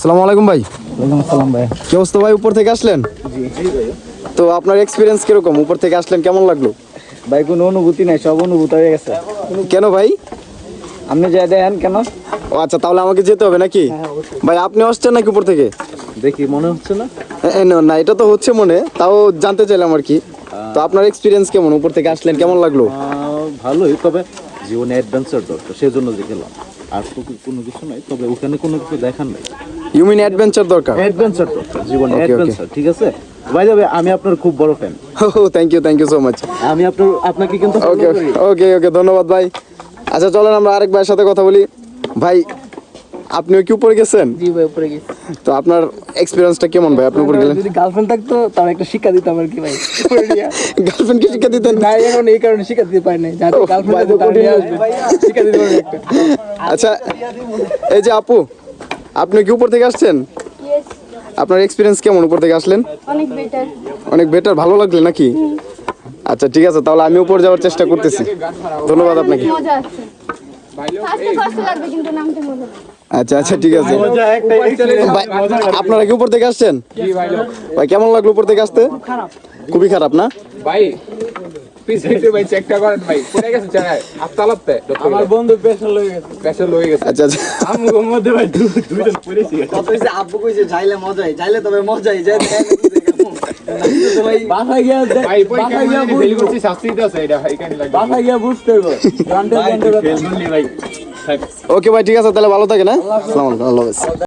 সালাম আলাইকুম ভাই। আসসালাম ভাই। কি অবস্থা ভাই? উপর থেকে আসলেন? তো আপনার এক্সপিরিয়েন্স কীরকম? উপর থেকে আসলেন কেমন লাগল? ভাই কোনো অনুভূতি নাই সব অনুভূত হয়ে গেছে। কেন ভাই? আপনি যা দেন কেন? ও আচ্ছা তাহলে আমাকে যেতে হবে নাকি? ভাই আপনি আসছেন নাকি উপর থেকে? দেখি মনে হচ্ছে না, না এটা তো হচ্ছে মনে তাও জানতে চাইলাম আর কি। তো আপনার এক্সপিরিয়েন্স কেমন? উপর থেকে আসলেন কেমন লাগল? ভালোই তবে জীবনে অ্যাডভেঞ্চার দরকার সেজন্য যে গেলাম। আর কোনো কিছু নাই তবে ওখানে কোনো কিছু দেখার নাই। ইউ মিন অ্যাডভেঞ্চার দরকার? অ্যাডভেঞ্চার দরকার জীবনে. অ্যাডভেঞ্চার ঠিক আছে? ভাই যাবে আমি আপনার খুব বড় fan thank you thank you so much আমি আপনার আপনাকে কিন্তু ওকে ওকে ওকে ধন্যবাদ ভাই। আচ্ছা চলেন আমরা আরেক ভাইয়ের সাথে কথা বলি। ভাই আপনিও কি উপরে গেছেন? জি ভাই উপরে গেছি। তো আপনার এক্সপিরিয়েন্সটা কেমন ভাই? আপনি উপরে গেলেন? যদি গার্লফ্রেন্ড থাকতো তার একটা শিক্ষা দিতাম আর কি ভাই। উপরে নিয়ে। গার্লফ্রেন্ডকে শিক্ষা দিতেন? না এখন এই কারণে শিক্ষা দিতে পারি নাই। যাতে গার্লফ্রেন্ড কঠিন আসবে। শিক্ষা দিতে পারি আচ্ছা এই যে আপু আপনি কি উপর থেকে আসছেন? আপনার এক্সপিরিয়েন্স কেমন উপর থেকে আসলেন? অনেক বেটার অনেক বেটার ভালো লাগল নাকি? আচ্ছা ঠিক আছে তাহলে আমি উপর যাওয়ার চেষ্টা করতেছি। ধন্যবাদ আপনাকে। আচ্ছা আচ্ছা ঠিক আছে। আপনারা কি উপর থেকে আসছেন? ভাই কেমন লাগল উপর থেকে আসতে? খুবই খারাপ না? ভাই প্লিজ একটু ভাই চেকটা করেন ভাই। পড়ে গেছে জায়গায় আত্মালাতে আমার বন্ধু পেশা লয়ে গেছে। প্রেশার লয়ে গেছে আচ্ছা বাসা গিয়া বাসা গিয়া ফেল করছি শাস্তি দিতে আছে এটা ভাই কেন বাসা গিয়া বুঝতে ঘণ্টা ঘণ্টা ওকে ভাই। ঠিক আছে তাহলে ভালো থাকে না আসসালামু আলাইকুম আল্লাহ হাফেজ।